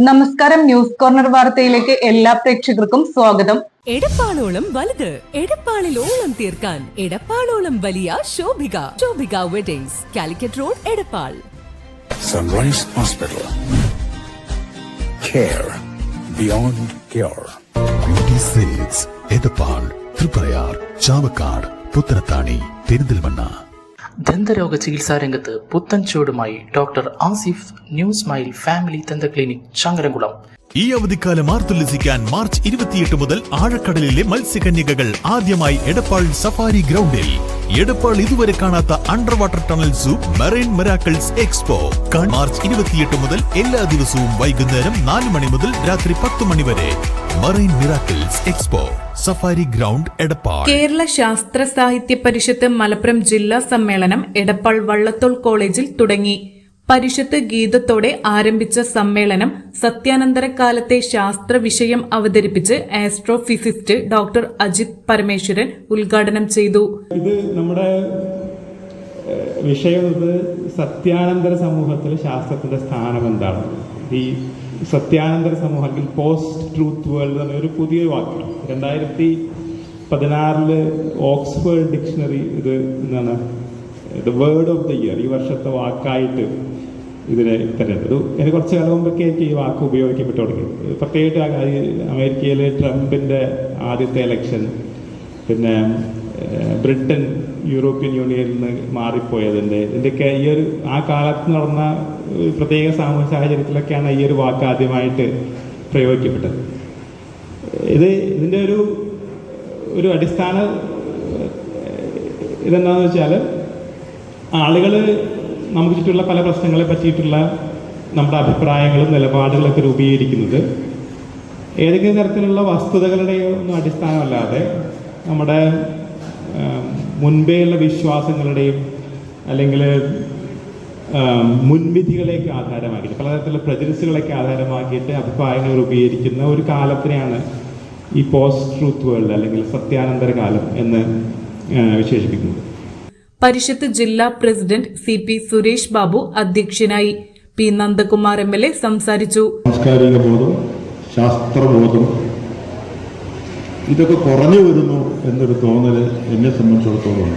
നമസ്കാരം news corner വാർത്തയിലേക്ക് എല്ലാ പ്രേക്ഷകർക്കും സ്വാഗതം. എടപ്പാളോളം വലുത് എടപ്പാളിൽ ഓളം തീർക്കാൻ എടപ്പാളോളം വലിയ Shobhika Shobhika weddings Calicut road Edappal. Sunrise hospital care beyond care Edappal Triprayar Chavakkad Puthanathani Perinthalmanna. ദന്തരോഗ ചികിത്സാ രംഗത്ത് പുത്തൻ ചൂടുമായി doctor Asif new smile family ദന്ത ക്ലിനിക് ചങ്ങരംകുളം. ഈ അവധിക്കാലം ആർത്തുല്ലസിക്കാൻ മാർച്ച് ഇരുപത്തിയെട്ട് മുതൽ ആഴക്കടലിലെ മത്സ്യകന്യകകൾ ആദ്യമായി എടപ്പാൾ സഫാരി ഗ്രൗണ്ടിൽ എടപ്പാൾ ഇതുവരെ കാണാത്ത under water tunnel zoo marine miracles expo. March ഇരുപത്തിയെട്ട് മുതൽ എല്ലാ ദിവസവും വൈകുന്നേരം നാല് മണി മുതൽ രാത്രി പത്ത് മണി വരെ. Marine miracles expo. Safari ground Edappal. Kerala Sastra Sahitya Parishad Malappuram ജില്ലാ സമ്മേളനം എടപ്പാൾ വള്ളത്തോൾ കോളേജിൽ തുടങ്ങി. പരിഷത്ത് ഗീതത്തോടെ ആരംഭിച്ച സമ്മേളനം സത്യാനന്തര കാലത്തെ ശാസ്ത്ര വിഷയം അവതരിപ്പിച്ച് ആസ്ട്രോഫിസിസ്റ്റ് ഡോക്ടർ അജിത് പരമേശ്വരൻ ഉദ്ഘാടനം ചെയ്തു. ഇത് നമ്മുടെ വിഷയം ഇത് സത്യാനന്തര സമൂഹത്തിൽ ശാസ്ത്രത്തിന്റെ സ്ഥാനം എന്താണ്? ഈ സത്യാനന്തര സമൂഹം അല്ലെങ്കിൽ പോസ്റ്റ് ട്രൂത്ത് വേൾഡ് ഒരു പുതിയ വാക്ക്. രണ്ടായിരത്തി പതിനാറിൽ ഓക്സ്ഫോർഡ് ഡിക്ഷണറി ഇത് എന്താണ്? The word of the year ഈ വർഷത്തെ വാക്കായിട്ട് ഇതിനെ തിരഞ്ഞെടുത്തു എനിക്ക് കുറച്ച് കാലം മുമ്പൊക്കെ എനിക്ക് ഈ വാക്ക് ഉപയോഗിക്കപ്പെട്ടു തുടങ്ങി. പ്രത്യേകിച്ച് അമേരിക്കയിലെ ട്രംപിന്റെ ആദ്യത്തെ ഇലക്ഷൻ പിന്നെ ബ്രിട്ടൻ യൂറോപ്യൻ യൂണിയനിൽ നിന്ന് മാറിപ്പോയതിന്റെ ഇതിന്റെയൊക്കെ ഈ ഒരു ആ കാലത്ത് നടന്ന ഒരു പ്രത്യേക സാമൂഹ്യ സാഹചര്യത്തിലൊക്കെയാണ് ഈ ഒരു വാക്ക് ആദ്യമായിട്ട് പ്രയോഗിക്കപ്പെട്ടത്. ഇത് ഇതിന്റെ ഒരു ഒരു അടിസ്ഥാന ഇതെന്താണെന്ന് വെച്ചാൽ ആളുകൾ നമുക്ക് ചുറ്റുമുള്ള പല പ്രശ്നങ്ങളെ പറ്റിയിട്ടുള്ള നമ്മുടെ അഭിപ്രായങ്ങളും നിലപാടുകളൊക്കെ രൂപീകരിക്കുന്നത്. ഏതെങ്കിലും തരത്തിലുള്ള വസ്തുതകളുടെയോ ഒന്നും അടിസ്ഥാനമല്ലാതെ നമ്മുടെ മുൻപേയുള്ള വിശ്വാസങ്ങളുടെയും അല്ലെങ്കിൽ മുൻവിധികളെയൊക്കെ ആധാരമാക്കിയിട്ട് പലതരത്തിലുള്ള പ്രജനസുകളൊക്കെ ആധാരമാക്കിയിട്ട് അഭിപ്രായങ്ങൾ രൂപീകരിക്കുന്ന ഒരു കാലത്തിനെയാണ് ഈ പോസ്റ്റ് ട്രൂത്ത് വേൾഡ് അല്ലെങ്കിൽ സത്യാനന്തര കാലം എന്ന് വിശേഷിപ്പിക്കുന്നത്. പരിഷത്ത് ജില്ലാ president C P Suresh Babu അധ്യക്ഷനായി P Nandakumar M L A സംസാരിച്ചു. സാംസ്കാരിക ബോധം ശാസ്ത്രബോധം ഇതൊക്കെ കുറഞ്ഞു വരുന്നു എന്നൊരു തോന്നൽ എന്നെ സംബന്ധിച്ചിടത്തോളം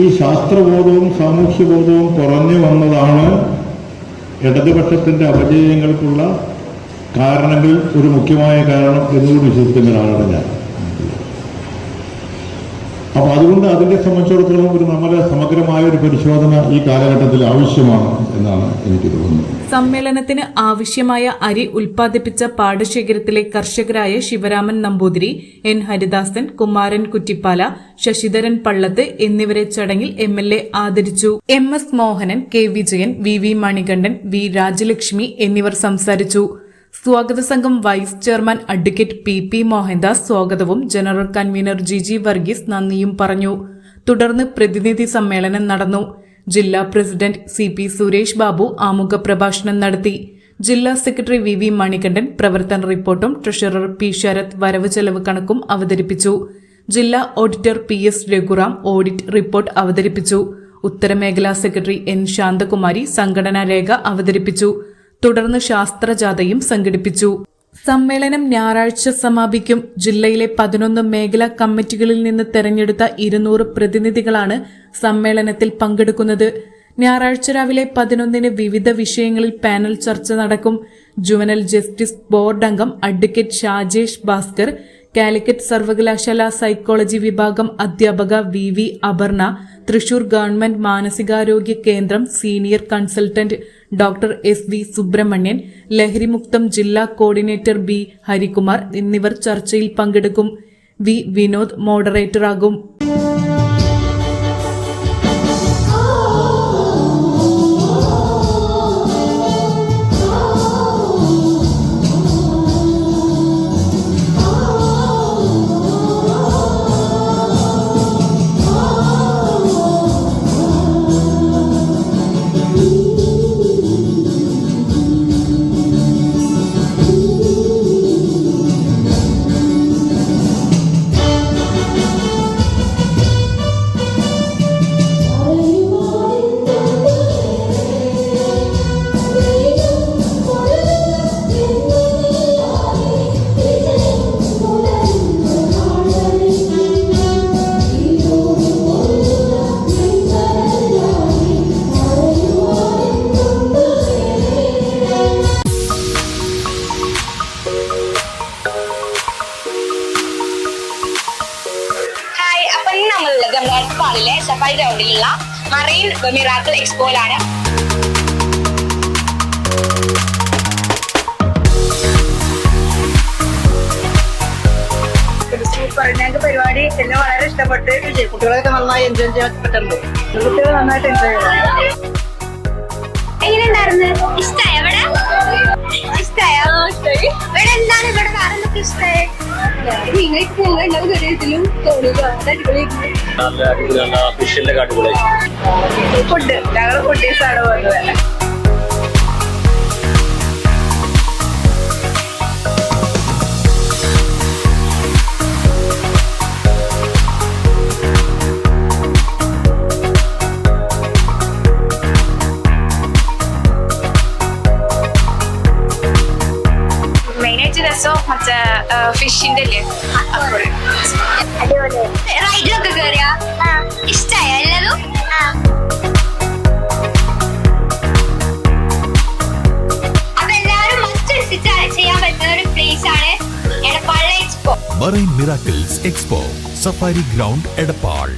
ഈ ശാസ്ത്രബോധവും സാമൂഹ്യബോധവും കുറഞ്ഞു വന്നതാണ് ഇടതുപക്ഷത്തിന്റെ അപജയങ്ങൾക്കുള്ള കാരണങ്ങൾ ഒരു മുഖ്യമായ കാരണം എന്നുകൂടി വിശ്വസിക്കുന്ന ഒരാളാണ് ഞാൻ. അപ്പോൾ അതുകൊണ്ട് അതിനെ സംബന്ധിച്ചിടത്തോളം ഒരു നമ്മുടെ സമഗ്രമായ ഒരു പരിശോധന ഈ കാലഘട്ടത്തിൽ ആവശ്യമാണ് എന്നാണ് എനിക്ക് തോന്നുന്നത്. സമ്മേളനത്തിന് ആവശ്യമായ അരി ഉൽപ്പാദിപ്പിച്ച പാടശേഖരത്തിലെ കർഷകരായ ശിവരാമൻ നമ്പൂതിരി എൻ ഹരിദാസൻ കുമാരൻ കുറ്റിപ്പാല ശശിധരൻ പള്ളത്ത് എന്നിവരെ ചടങ്ങിൽ എം എൽ എ ആദരിച്ചു. M S Mohanan K Vijayan V V Manikandan V Rajalakshmi എന്നിവർ സംസാരിച്ചു. സ്വാഗത സംഘം vice chairman advocate P P Mohandas സ്വാഗതവും general convener G G Varghese നന്ദിയും പറഞ്ഞു. തുടർന്ന് പ്രതിനിധി സമ്മേളനം നടന്നു. ജില്ലാ president C P Suresh Babu ആമുഖ പ്രഭാഷണം നടത്തി. ജില്ലാ സെക്രട്ടറി വി വി മണികണ്ഠൻ പ്രവർത്തന റിപ്പോർട്ടും ട്രഷറർ പി ശരത് വരവ് ചെലവ് കണക്കും അവതരിപ്പിച്ചു. ജില്ലാ auditor P S Raghuram audit report അവതരിപ്പിച്ചു. ഉത്തരമേഖലാ സെക്രട്ടറി എൻ ശാന്തകുമാരി സംഘടനാ രേഖ അവതരിപ്പിച്ചു. തുടർന്ന് ശാസ്ത്രജാഥയും സംഘടിപ്പിച്ചു. സമ്മേളനം ഞായറാഴ്ച സമാപിക്കും. ജില്ലയിലെ പതിനൊന്ന് മേഖലാ കമ്മിറ്റികളിൽ നിന്ന് തെരഞ്ഞെടുത്ത ഇരുന്നൂറ് പ്രതിനിധികളാണ് സമ്മേളനത്തിൽ പങ്കെടുക്കുന്നത്. ഞായറാഴ്ച രാവിലെ പതിനൊന്നിന് വിവിധ വിഷയങ്ങളിൽ പാനൽ ചർച്ച നടക്കും. ജുവനൽ ജസ്റ്റിസ് ബോർഡ് അംഗം അഡ്വക്കേറ്റ് ഷാജേഷ് ഭാസ്കർ കാലിക്കറ്റ് സർവകലാശാല സൈക്കോളജി വിഭാഗം അധ്യാപക V V Aparna Thrissur government മാനസികാരോഗ്യ കേന്ദ്രം senior consultant doctor S V Subrahmanyan ലഹരിമുക്തം ജില്ലാ കോർഡിനേറ്റർ ബി ഹരികുമാർ എന്നിവർ ചർച്ചയിൽ പങ്കെടുക്കും. വി വിനോദ് മോഡറേറ്ററാകും. മിറാക്കിൾ എക്സ്പോയിലാണ് സൂപ്പർ ഞങ്ങൾക്ക് പരിപാടി എന്നെ വളരെ ഇഷ്ടപ്പെട്ട്. കുട്ടികളൊക്കെ നന്നായി എൻജോയ് ചെയ്യാൻ പറ്റുന്നുണ്ട്. കുട്ടികൾ നന്നായിട്ട് എൻജോയ് ചെയ്തു എങ്ങനെയുണ്ടായിരുന്നു? ഇഷ്ടായോ ഇവിടെ ഇഷ്ടായോ? ഇവിടെ എന്താണ്? ഇവിടെ വേറെ ഇഷ്ടായി നിങ്ങൾക്ക് പോകേണ്ട കാര്യത്തിലും തോന്നുക. ഫുഡ് ഞങ്ങൾ ഫുഡീസാണ് വന്നത്. മറ്റേ ഫിഷിന്റെ അല്ലേ? റൈഡിലൊക്കെ കയറിയ ഇഷ്ടായ എല്ലാതും marine miracles expo safari ground Edappal